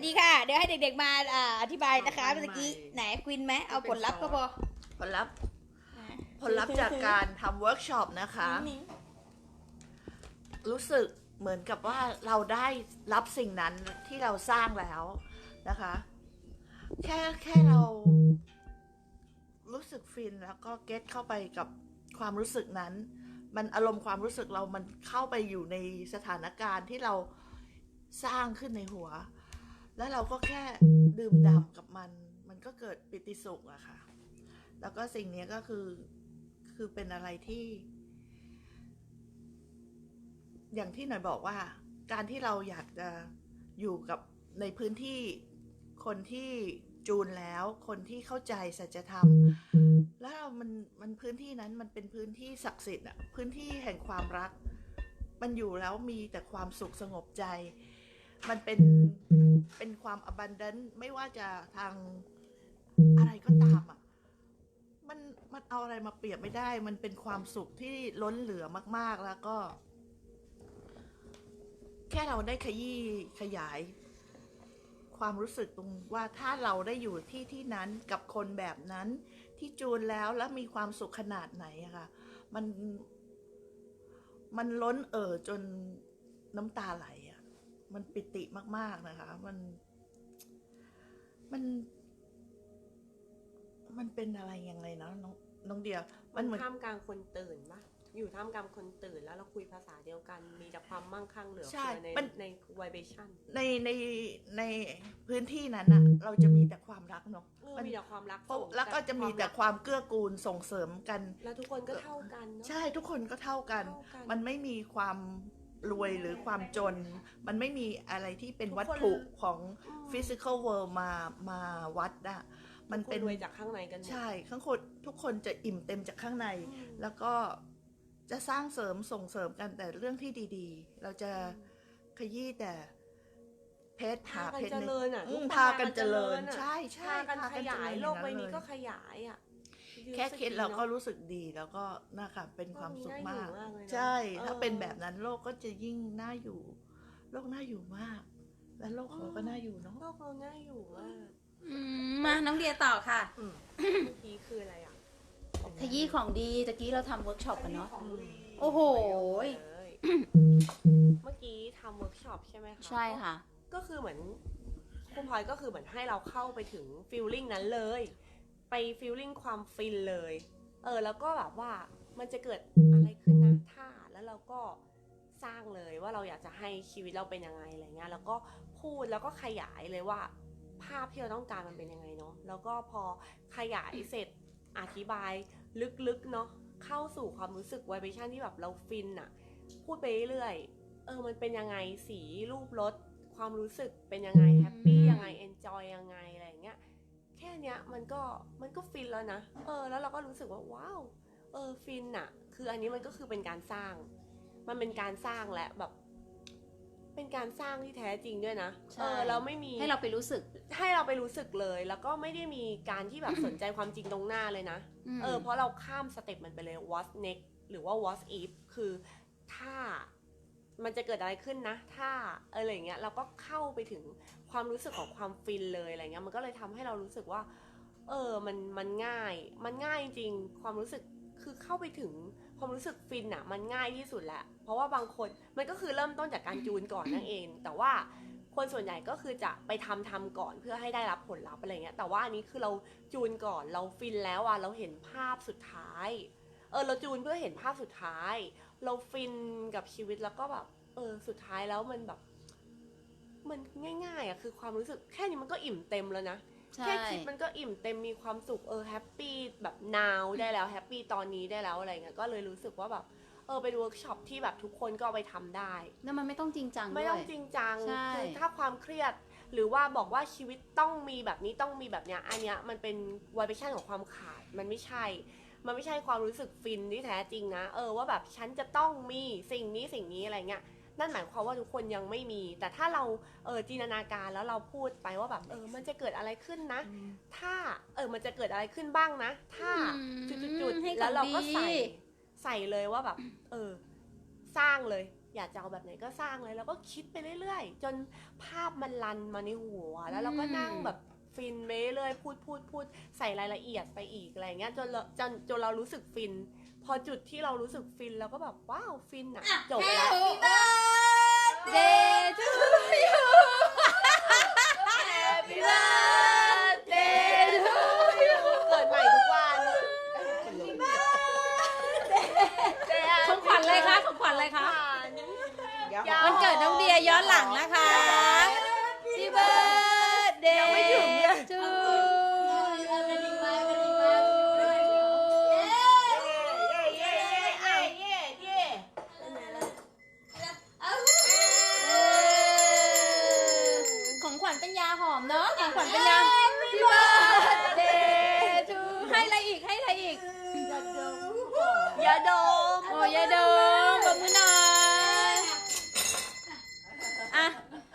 วัสดีค่ะ เดี๋ยวให้เด็กๆมาอ่าอธิบายนะคะเอาเมื่อกี้ใหม่ไหนควินไหมเอาผลลัพธ์ก็พอผลลัพธ์ผลลัพธ์จากการทำเวิร์กช็อปนะคะ รู้สึกเหมือนกับว่าเราได้รับสิ่งนั้นที่เราสร้างแล้วนะคะ แค่แค่เรา รู้สึกฟินแล้วก็เก็ตเข้าไปกับความรู้สึกนั้น มันอารมณ์ความรู้สึกเรามันเข้าไปอยู่ในสถานการณ์ที่เราสร้างขึ้นในหัว แล้วเราก็แค่ดื่มด่ำกับมัน มันก็เกิดปิติสุขอะค่ะ แล้วก็สิ่งนี้ก็คือคือเป็นอะไรที่ อย่างที่หน่อยบอกว่า การที่เราอยากจะอยู่กับในพื้นที่คนที่จูนแล้วคนที่เข้าใจสัจธรรม แล้วเรามันมันพื้นที่นั้นมันเป็นพื้นที่ศักดิ์สิทธิ์อะพื้นที่แห่งความรัก มันอยู่แล้วมีแต่ความสุขสงบใจ มันเป็น เป็นความ abundant ไม่ว่าจะทางอะไรก็ตามอะ มันมันเอาอะไรมาเปรียบไม่ได้ มันเป็นความสุขที่ล้นเหลือมาก ๆ แล้วก็ แค่เราได้ขยี้ขยาย ความรู้สึกตรงว่าถ้าเราได้อยู่ที่ที่นั้นกับคนแบบนั้น ที่จูนแล้วแล้วมีความสุขขนาดไหนอะค่ะ มันมันล้นเอ่อจนน้ำตาไหลอะ มันปิติมาก ๆนะคะ มัน มัน มันเป็นอะไรยังไงนะน้องน้องเดีย มันเหมือนท่ามกลางคนตื่นปะอยู่ท่ามกลางคนตื่นแล้วเราคุยภาษาเดียวกัน มีแต่ความมั่งคั่งเหลือใช่เฟือในมันในไวเบชั่นในในในพื้นที่นั้นอะเราจะมีแต่ความรักเนาะมันมีแต่ความรักเพราะส่งแล้วก็จะมีแต่รักความเกื้อกูลส่งเสริมกัน แล้วทุกคนก็เท่ากันเนาะใช่ทุกคนก็เท่ากันเท่ากัน มันไม่มีความ รวยหรือความจน มันไม่มีอะไรที่เป็นทุกคนวัตถุของอืม physical world มามาวัดอะมันทุกคเป็นรวยจากข้างในกันหมดใช่ข้างคนทุกคนจะอิ่มเต็มจากข้างในอืมแล้วก็จะสร้างเสริมส่งเสริมกันแต่เรื่องที่ดี ๆ เราจะขยี้แต่เพชรพาหากันเพชรเจในริญอะอืมทุคนพากันเจริญอะใช่ใช่พากันพาขกันเจยาริยญโลกใบนี้อย่างนั้นเลยก็ขยายอะ แค่คิดเราก็รู้รู้สึกดีแล้วก็นะคะเป็นความสุขมากโลกนี้น่าอยู่มากเลยนะใช่ ถ้าเออเป็นแบบนั้นโลกก็จะยิ่งน่าอยู่ โลกน่าอยู่มาก และโลกของเราก็น่าอยู่เนาะโลกเราน่าอยู่มากอืมมาน้องเดียต่อค่ะอืมเมื่อกี้คืออะไรอะขยี้ของดีตะกี้เราทำเวิร์กช็อปกันเนาะอืมโอ้โหเลยเมื่อกี้ทำเวิร์กช็อปใช่ไหมคะใช่ค่ะ ก็คือเหมือนคุณพลอยก็คือเหมือนให้เราเข้าไปถึงฟีลลิ่งนั้นเลย ไปฟีลลิ่งความฟินเลย เออแล้วก็แบบว่ามันจะเกิดอะไรขึ้นนะถ้าแล้วเราก็สร้างเลยว่าเราอยากจะให้ชีวิตเราเป็นยังไงอะไรเงี้ยแล้วก็พูดแล้วก็ขยายเลยว่า ภาพที่เราต้องการมันเป็นยังไงเนาะแล้วก็พอขยายเสร็จอธิบายลึกๆเนาะเข้าสู่ความรู้สึกไวเบชั่นที่แบบเราฟินอะพูดไปเรื่อยๆเออมันเป็นยังไงสีรูปรสความรู้สึกเป็นยังไงแฮปปี้ยังไงเอนจอยยังไง ค่เนี้ยมันก็มันก็ฟินแล้วนะเออ แล้วเราก็รู้สึกว่าว้าวเออฟินอะคืออันนี้มันก็คือเป็นการสร้าง มันเป็นการสร้างและแบบ เป็นการสร้างที่แท้จริงด้วยนะใช่เออเราไม่มีให้เราไปรู้สึก ให้เราไปรู้สึกเลย แล้วก็ไม่ได้มีการที่แบบสนใจความจริงตรงหน้าเลยนะมเออเพราะเราข้ามสเต็ปมันไปเลย what's next หรือว่า what's if คือถ้า มันจะเกิดอะไรขึ้นนะ ถ้าเอออะไรอย่างเงี้ยเราก็เข้าไปถึงความรู้สึกของความฟินเลยอะไรเงี้ยมันก็เลยทำให้เรารู้สึกว่า เออมันมันง่าย มันง่ายจริงความรู้สึกคือเข้าไปถึงความรู้สึกฟินอะมันง่ายที่สุดแหละเพราะว่าบางคนมันก็คือเริ่มต้นจากการจูนก่อนนั่นเอง แต่ว่าคนส่วนใหญ่ก็คือจะไปทำทำก่อนเพื่อให้ได้รับผลลัพธ์อะไรเงี้ยแต่ว่าอันนี้คือเราจูนก่อนเราฟินแล้วอะเราเห็นภาพสุดท้ายเออเราจูนเพื่อเห็นภาพสุดท้าย เราฟินกับชีวิตแล้วก็แบบ เออสุดท้ายแล้วมันแบบ มันง่ายๆอะคือความรู้สึกแค่นี้มันก็อิ่มเต็มแล้วนะใช่แค่คิดมันก็อิ่มเต็มมีความสุขเออแฮปปี้แบบ now ได้แล้วแฮปปี้ตอนนี้ได้แล้วอะไรเงี้ยก็เลยรู้สึกว่าแบบเออเป็นเวิร์กช็อปที่แบบทุกคนก็เอาไปทำได้แล้วมันไม่ต้องจริงจังไม่ด้ต้วอยงจริงจังใช่คือถ้าความเครียดหรือว่าบอกว่าชีวิตต้องมีแบบนี้ต้องมีแบบเนี้ยอันเนี้ยมันเป็นวายเบชั่นของความขาดมันไม่ใช่ มันไม่ใช่ความรู้สึกฟินที่แท้จริงนะ เออว่าแบบฉันจะต้องมีสิ่งนี้สิ่งนี้อะไรเงี้ยนั่นหมายความว่าทุกคนยังไม่มี แต่ถ้าเราเออจินตนาการแล้วเราพูดไปว่าแบบเออมันจะเกิดอะไรขึ้นนะ ถ้าเออมันจะเกิดอะไรขึ้นบ้างนะ ถ้าอืมจุดๆให้ๆแล้วเราก็ของดีใส่ใส่เลยว่าแบบ เออ สร้างเลย อยากจะเอาแบบไหนก็สร้างเลย แล้วก็คิดไปเรื่อยๆ จนภาพมันรันมาในหัว แล้วเราก็นั่งแบบ ฟินไปเรื่อยๆพูดพูดพูดใส่รายละเอียดไปอีกอะไรเงี้ยจนเราจนจนเรารู้สึกฟิน พอจุดที่เรารู้สึกฟินเราก็แบบว้าวฟินอะจบแล้วเดทูยู Happy birthday to you เกิดใหม่ทุกวันของขวัญอะไรคะของขวัญอะไรคะเดี๋ยววันเกิดน้องเดียย้อนหลังนะคะ Happy birthday ยังไม่ถึงเลย to เออของขวัญ เป็นยาหอมเนาะของขวัญเป็นยา Happy birthday to ให้อะไรอีกให้อะไรอีก ยาดมโอ้ยาดมปรบมือหน่อยอะ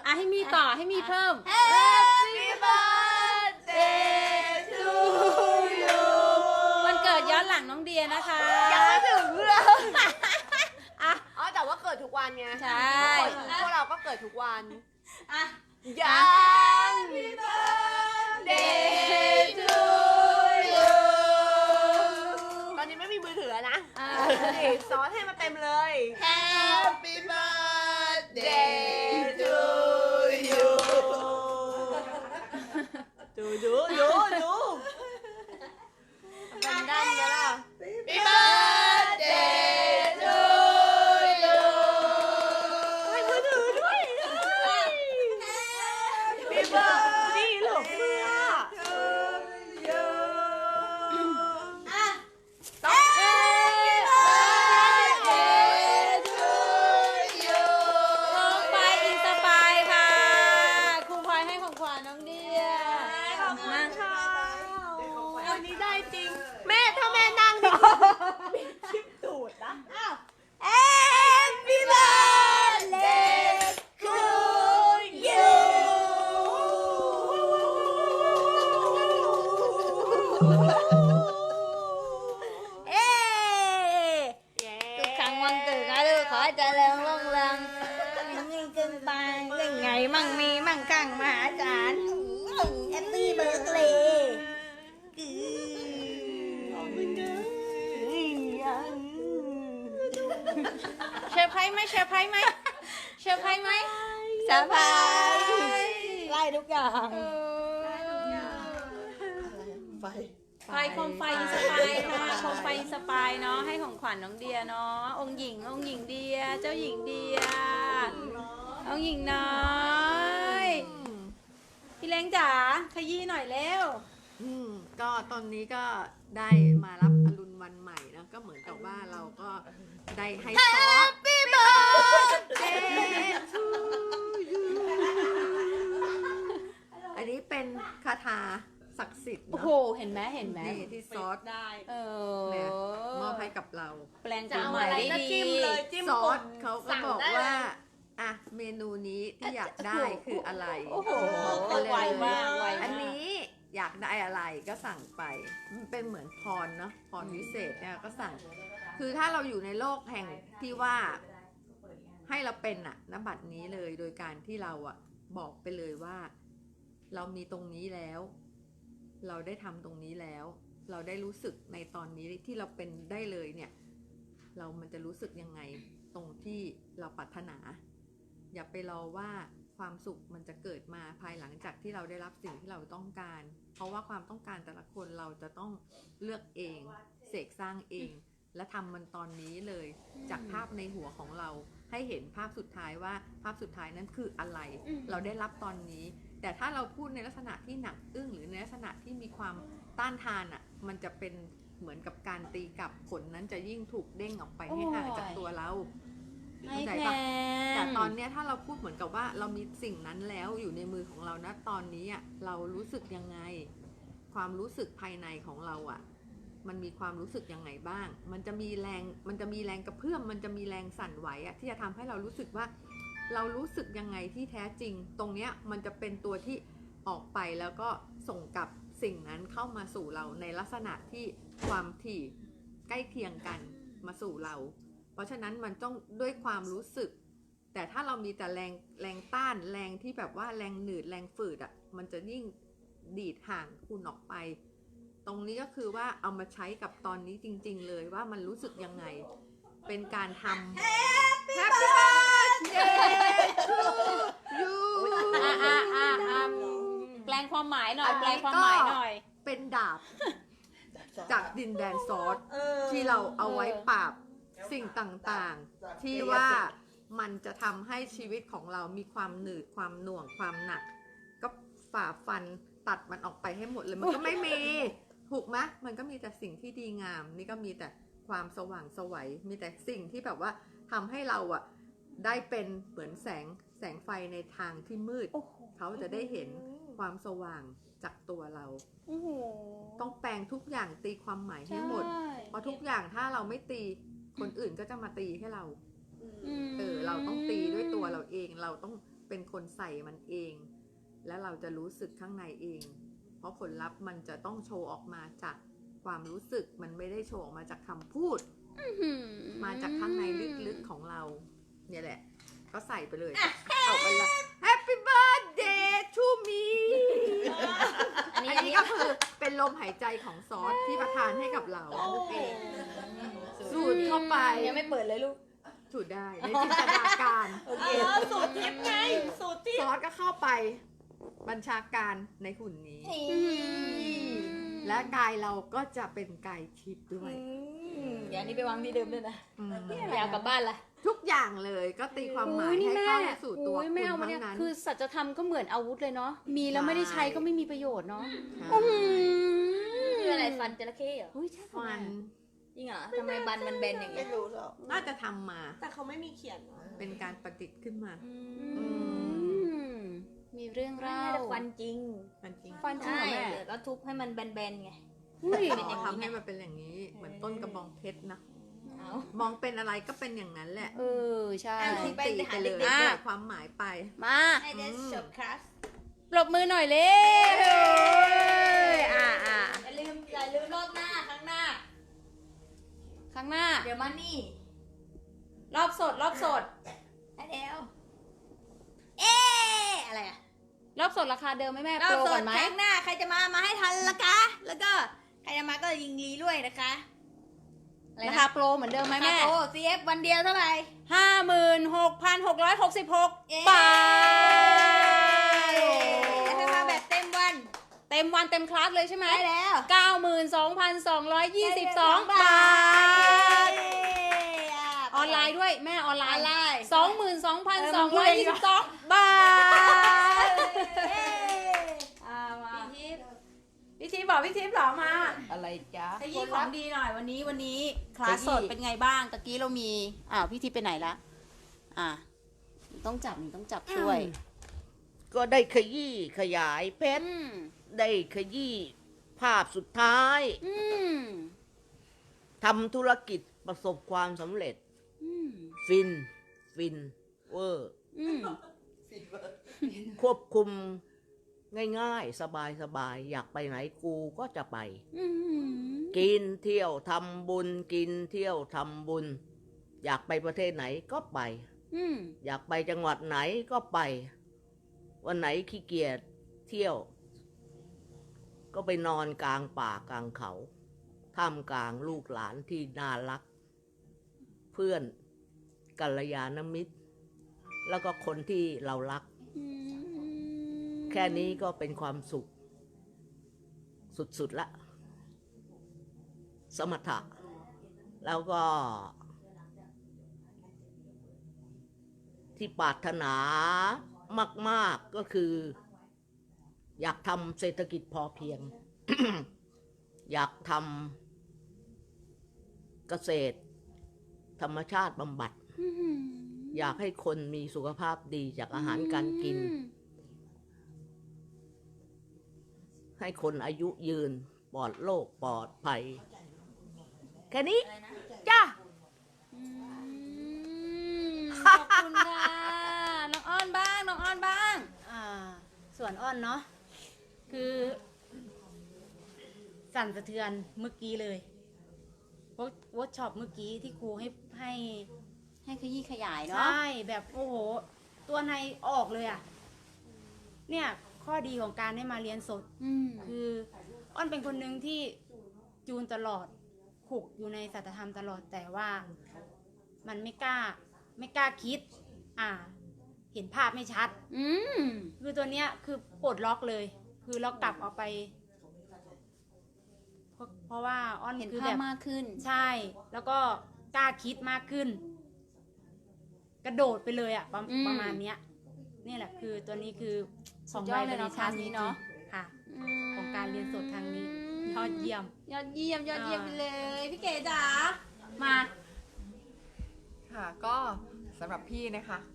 อะให้มีต่อให้มีเพิ่ม Happy birthday to you วันเกิดย้อนหลังน้องเดียนะคะยังไม่ถึงเลยอะ อ๋อแต่ว่าเกิดทุกวันไงใช่ พวกเราก็เกิดทุกวัน อะ ยัง Happy birthday to you ตอนนี้ไม่มีมือถือแล้วนะอะนี่ซ้อนให้มาเต็มเลย Happy มั่งมีมั่งคั่งมหาศาลแฮปปี้เบิร์ดเลยขอบคุณนะเชอร์ไพรส์ไหมเชอร์ไพรส์ไหมเชอร์ไพรส์ไหมเซอร์ไพรส์ไล่ทุกอย่างไฟไฟโคมไฟอินสปายค่ะโคมไฟอินสปายเนาะให้ของขวัญน้องเดียเนาะองค์หญิงองค์หญิงเดียเจ้าหญิงเดียองค์หญิงน้อย พี่เล้งจ๋าขยี้หน่อยเร็ว อืมก็ตอนนี้ก็ได้มารับอรุณวันใหม่นะก็เหมือนกับว่าเราก็ได้ให้ซอส Happy birthday อันนี้เป็นคาถาศักดิ์สิทธิ์โอ้เนาะโหเห็นไหมเห็นไหมนี่ที่ซอสได้เอเนี่ยอมอบให้กับเรา แปลงจะตัวเอาใหม่อะไรได้ก็ดีจิ้มเลย จิ้มซอปุ่สมเขาก็สั่งบอกได้เลยว่า อะเมนูนี้ที่อยากได้คืออะไรโอ้โหบอกไปเลยไวมากไวมาก อันนี้อยากได้อะไรก็สั่งไป มันเป็นเหมือนพรเนาะพรวิเศษเนี่ยก็สั่ง คือถ้าเราอยู่ในโลกแห่งที่ว่าให้เราเป็นอะนบัตรนี้เลยโดยการที่เราอะบอกไปเลยว่า เรามีตรงนี้แล้ว เราได้ทำตรงนี้แล้ว เราได้รู้สึกในตอนนี้ที่เราเป็นได้เลยเนี่ย เรามันจะรู้สึกยังไงตรงที่เราปรารถนา อย่าไปรอว่าความสุขมันจะเกิดมาภายหลังจากที่เราได้รับสิ่งที่เราต้องการ เพราะว่าความต้องการแต่ละคนเราจะต้องเลือกเอง เสกสร้างเอง และทำมันตอนนี้เลย จากภาพในหัวของเราให้เห็นภาพสุดท้ายว่าภาพสุดท้ายนั้นคืออะไร เราได้รับตอนนี้ แต่ถ้าเราพูดในลักษณะที่หนักอึ้งหรือในลักษณะที่มีความต้านทานอะ มันจะเป็นเหมือนกับการตีกลับผลนั้นจะยิ่งถูกเด้งออกไปให้ห่างจากตัวเรา ไม่เข้าใจแพปะงแต่ตอนเนี้ยถ้าเราพูดเหมือนกับว่าเรามีสิ่งนั้นแล้วอยู่ในมือของเรานะตอนนี้อะเรารู้สึกยังไง ความรู้สึกภายในของเราอะมันมีความรู้สึกยังไงบ้าง มันจะมีแรงมันจะมีแรงกระเพื่อมมันจะมีแรงสั่นไหวอะที่จะทำให้เรารู้สึกว่า เรารู้สึกยังไงที่แท้จริง ตรงเนี้ยมันจะเป็นตัวที่ออกไปแล้วก็ส่งกลับสิ่งนั้นเข้ามาสู่เราในลักษณะที่ความถี่ใกล้เคียงกันมาสู่เรา เพราะฉะนั้นมันต้องด้วยความรู้สึก แต่ถ้าเรามีแต่แรงแรงต้านแรงที่แบบว่าแรงหนืดแรงฝืดอะ่ะมันจะยิ่งดีดห่างคุณออกไป ตรงนี้ก็คือว่าเอามาใช้กับตอนนี้จริง ๆ เลยว่ามันรู้สึกยังไง เป็นการทำ Happy birthday to you อะอะอะอะแปลงความหมายหน่อย แปลงความหมายหน่อย เป็นดาบจากดินแดนซอสที่เราเอาไว้ปราบ สิ่งต่างๆ ที่ว่ามันจะทำให้ชีวิตของเรามีความหนืดความหน่วงความหนัก ก็ฝ่าฟันตัดมันออกไปให้หมดเลยมันก็ไม่มี ถูกไหมมันก็มีแต่สิ่งที่ดีงาม นี่ก็มีแต่ความสว่างไสวัยมีแต่สิ่งที่แบบว่าทำให้เราอะได้เป็นเหมือนแสงแสงไฟในทางที่มืดโอ้โหเขาจะได้เห็นความสว่างจากตัวเราโอ้โหต้องแปลงทุกอย่างตีความหมายให้หมดใช่เพราะทุกอย่างถ้าเราไม่ตี คนอื่นก็จะมาตีให้เรามเออ เราต้องตีด้วยตัวเราเอง เราต้องเป็นคนใส่มันเอง แล้วเราจะรู้สึกข้างในเอง เพราะผลลัพธ์มันจะต้องโชว์ออกมาจากความรู้สึก มันไม่ได้โชว์ออกมาจากคำพูดอืมมาจากข้างในลึกๆของเรา เนี่ยแหละ ก็ใส่ไปเลย เอาไปละ Happy birthday to me อันนี้อันอันนี้นี้ก็คือเป็นลมหายใจของซอสที่ประทานให้กับเรา สูดเข้าไป ยังไม่เปิดเลยลูก สูดได้ในจินตนาการโอเคเออสูตรทิพย์ไง สูตรทิพซย์อสก็เข้าไป บัญชาการในหุ่นนี้ และกายเราก็จะเป็นกายทิพย์ด้วยเดี๋ยวอันนี้ไปวางที่เดิมด้วยนะอืมอยากกลับบ้านละทุกอย่างเลยก็ตีความหมายให้เข้าสู่ตัวโอ้ยคุไม่ณเอามาทั้เนี่ยงนั้น คือสัจธรรมก็เหมือนอาวุธเลยเนาะมีแล้วไม่ได้ใช้ก็ไม่มีประโยชน์เนาะใช่คืออะไรฟันจระเข้เหรอเฮ้ยใช่ฟัน จริงเหรอทำไมบันมันเบนอย่างเงี้ยน่าจะทำมา แต่เขาไม่มีเขียนเป็นการประดิษฐ์ขึ้นมา อืมมีเรื่องน่าเล่าจะฟันจริงมันจริงฟันจริงใช่เหรอแม่แล้วทุบให้มันแบนๆไง อุ้ยเป็นอย่างนี้ทำให้มันเป็นอย่างนี้ เหมือนต้นกระบองเพชรนะ เอามองเป็นอะไรก็เป็นอย่างนั้นแหละเออใช่ ที่ตีไปเลยอะด้วยความหมายไป มาให้เดสจบคลาสปรบมือหน่อยเร็วอ่าอ่าอย่าลืมอย่าลืมรอบหน้าครั้งหน้า ข้างหน้า เดี๋ยวมานี่รอบสด รอบสดให้เดี๋ยวเอ๊ะอะไรอะรอบสดราคาเดิมไหมแม่รโปอบรสก่อดนไหม ครั้งหน้าใครจะมามาให้ทันละคะ แล้วก็ใครจะมาก็ยิงลีด้วยนะคะอะไรรานะคาโปรเหมือนเดิมไหมแม่ โอ้ CF วันเดียวเท่าไหร่ ห้าหมื่นหกพันหกร้อยหกสิบหกเย้ บาท แล้วถ้ามาแบบเต็มวัน เต็มวันเต็มคลาสเลยใช่ไหมได้แล้วเก้าหมื่นสองพันสองร้อยยี่สิบสองบาท ออนไลน์ด้วยแม่ออนไลออนน์ไลน์สองหมื่นสองพันสองร้อยยี่สิบสองบาทอ่ามาพี่ทิพย์พี่ทิพย์บอกพี่ทิพย์เหรอมา อะไรจ๊ะขยี้ของดีหน่อยวันนี้วันนี้คลาสสดเป็นไงบ้างตะกี้เรามี อ้าวพี่ทิพย์ไปไหนละ อะต้องจับนี่ต้องจับช่วย ก็ได้ขยี้ขยายเพชรอืม ได้ขยี้ภาพสุดท้ายอืมทำธุรกิจประสบความสำเร็จ อืมฟิน ฟิน เวอร์ อืมควบคุมง่ายๆ สบายๆอยากไปไหนกูก็จะไป อืมกินเที่ยวทำบุญ กินเที่ยวทำบุญ อยากไปประเทศไหนก็ไป อืมอยากไปจังหวัดไหนก็ไป วันไหนขี้เกียจเที่ยว ก็ไปนอนกลางป่ากลางเขาท่ามกลางลูกหลานที่น่ารัก เพื่อนกัลยาณมิตร แล้วก็คนที่เรารัก แค่นี้ก็เป็นความสุข สุดๆละ สมถะ แล้วก็ ที่ปรารถนามาก ๆก็คือ อยากทำเศรษฐกิจพอเพียง อยากทำเกษตร ธรรมชาติบำบัดอืมอยากให้คนมีสุขภาพดีจากอาหารการกิน ให้คนอายุยืนปลอดโรคปลอดภัย แค่นี้ จ้าอืมขอบคุณค่ะ น้องอ้อนบ้าง น้องอ้อนบ้าง อ่า ส่วนอ้อนเนาะ คือสั่นสะเทือนเมื่อกี้เลยเวิร์กช็อปเมื่อกี้ที่ครูให้ให้ให้ขยี้ขยายใชเนาะ่แบบโอ้โห ตัวในออกเลยอะ เนี่ยข้อดีของการได้มาเรียนสดอืมคืออ้อนเป็นคนหนึ่งที่จูนตลอดขุกอยู่ในสัจธรรมตลอดแต่ว่ามันไม่กล้า ไม่กล้าคิด อ่า เห็นภาพไม่ชัด อืมคือตัวเนี้ยคือปลดล็อกเลย คือเรากลับเอาไป เพราะเพราะว่าอ้อนเห็นคือภาแบพบมากขึ้น ใช่ แล้วก็กล้าคิดมากขึ้น กระโดดไปเลยอะประอืมประมาณเนี้ย นี่แหละคือตัวนี้คือสุดยอดเลยเนอะไวครั้งนี้เนอะค่ะ ของการเรียนสดครั้งนี้ ยอดเยี่ยม ยอดเยี่ยมยอดเยี่ยมอ่าไปเลยพี่เก๋จ๋ามา ค่ะก็สำหรับพี่นะคะเอ่อ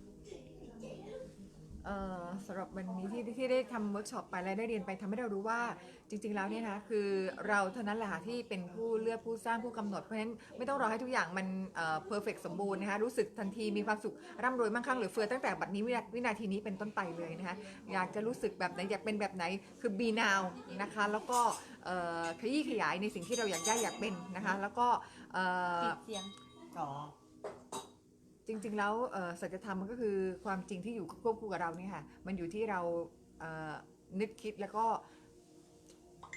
สำหรับวันนี้ที่ที่ได้ทำเวิร์กช็อปไปและได้เรียนไปทำให้เรารู้ว่าจริง ๆ แล้วเนี่ยนะคือเราเท่านั้นแหละค่ะที่เป็นผู้เลือกผู้สร้างผู้กำหนดเพราะฉะนั้นไม่ต้องรอให้ทุกอย่างมันเอ่อเพอร์เฟกสมบูรณ์นะคะรู้สึกทันทีมีความสุขร่ำรวยมั่งคั่งเหรือเฟือตั้งแต่บัดนี้วินาวินาทีนี้เป็นต้นไปเลยนะคะอยากจะรู้สึกแบบไหนอยากเป็นแบบไหนคือ be now นะคะแล้วก็เอ่อขยี้ขยายในสิ่งที่เราอยากได้อยากเป็นนะคะแล้วก็เอ่อปิดเสียงจ จริงๆแล้วสัจธรรมมันก็คือความจริงที่อยู่ควบคู่กับเราเนี่ยค่ะมันอยู่ที่เรานึกคิดแล้วก็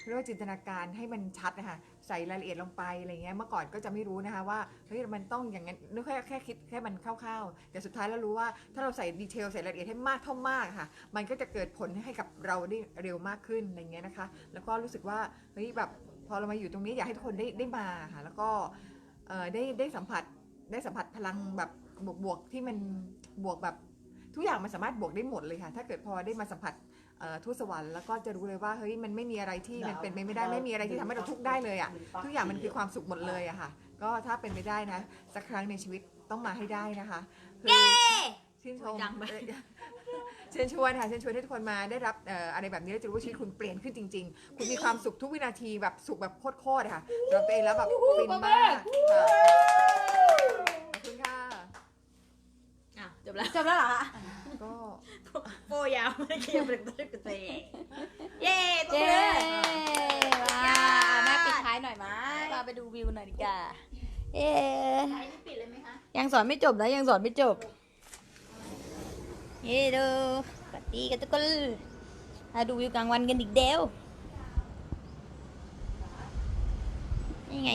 เรียกว่าจินตนาการให้มันชัดนะคะใส่รายละเอียดลงไปอะไรเงี้ยเมื่อก่อนก็จะไม่รู้นะคะว่าเฮ้ยมันต้องอย่างนั้นนึกแค่แค่คิดแค่มันคร่าวๆแต่สุดท้ายแล้วรู้ว่าถ้าเราใส่ดีเทลใส่รายละเอียดให้มากเท่ามากค่ะ มันก็จะเกิดผลให้กับเราได้เร็วมากขึ้นอะไรเงี้ยนะคะ แล้วก็รู้สึกว่าเฮ้ยแบบพอเรามาอยู่ตรงนี้อยากให้ทุกคนได้ได้มาค่ะแล้วก็ได้ได้สัมผัสได้สัมผัสพลังแบบ บวกๆที่มันบวกแบบทุกอย่างมันสามารถบวกได้หมดเลยค่ะ ถ้าเกิดพอได้มาสัมผัสเอ่อทูตสวรรค์แล้วก็จะรู้เลยว่าเฮ้ยมันไม่มีอะไรที่มันเป็นไปไม่ได้ไม่มีอะไรที่ทำให้เราทุกข์ได้เลยอะทุกอย่างมันคือความสุขหมดเลยอะค่ะ ก็ถ้าเป็นไปได้นะสักครั้งในชีวิตต้องมาให้ได้นะคะคือชื่นชมดังไปเอ่อเชิญชวนค่ะเชิญชวนให้ทุกคนมาได้รับเอ่ออะไรแบบนี้แล้วจะรู้ว่าชีวิตคุณเปลี่ยนขึ้นจริง ๆ คุณมีความสุขทุกวินาทีแบบสุขแบบโคตรๆอะค่ะสำหรับตัวเองแล้วแบบฟินมากค่ะขอบคุณค่ะ อะจบ แล้วจบแล้วเหรอคะก็โปรยาวไม่เกี่ยวกับตัวเองเย้ปรบเย้มือมาแม่ปิดท้ายหน่อยมาเราไปดูวิวหน่อยดีกว่าเอ๊ะยังสอนไม่จบนะยังสอนไม่จบเย้ดูสวัสดีกันทุกคนมาดูวิวกลางวันกันอีกเดียวนี่ไง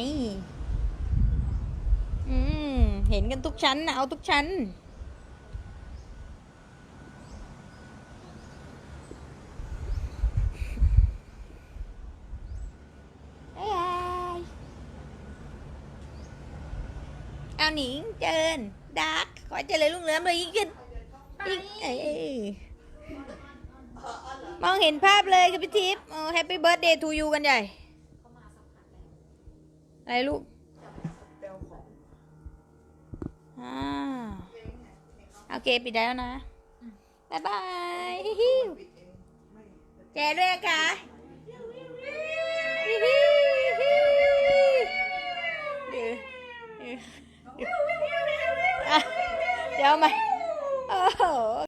อืม เห็นกันทุกชั้นนะเอาทุกชั้น บ๊ายบายเอา หนิงเจินดาร์กขอให้เจริญรุ่งเรืองเลยยิ่งขึ้นอีกเอ้ยมองเห็นภาพเลยค่ะพี่ทิพย์โอ้แฮปปี้เบิร์ดเดย์ทูยูกันใหญ่ อะไรลูกอ่าโอเค ปิดได้แล้วนะ บ๊ายบายฮิวแจด้วยนะคะฮิวฮิวฮิวเดี๋ยว เดี๋ยวมาโอ้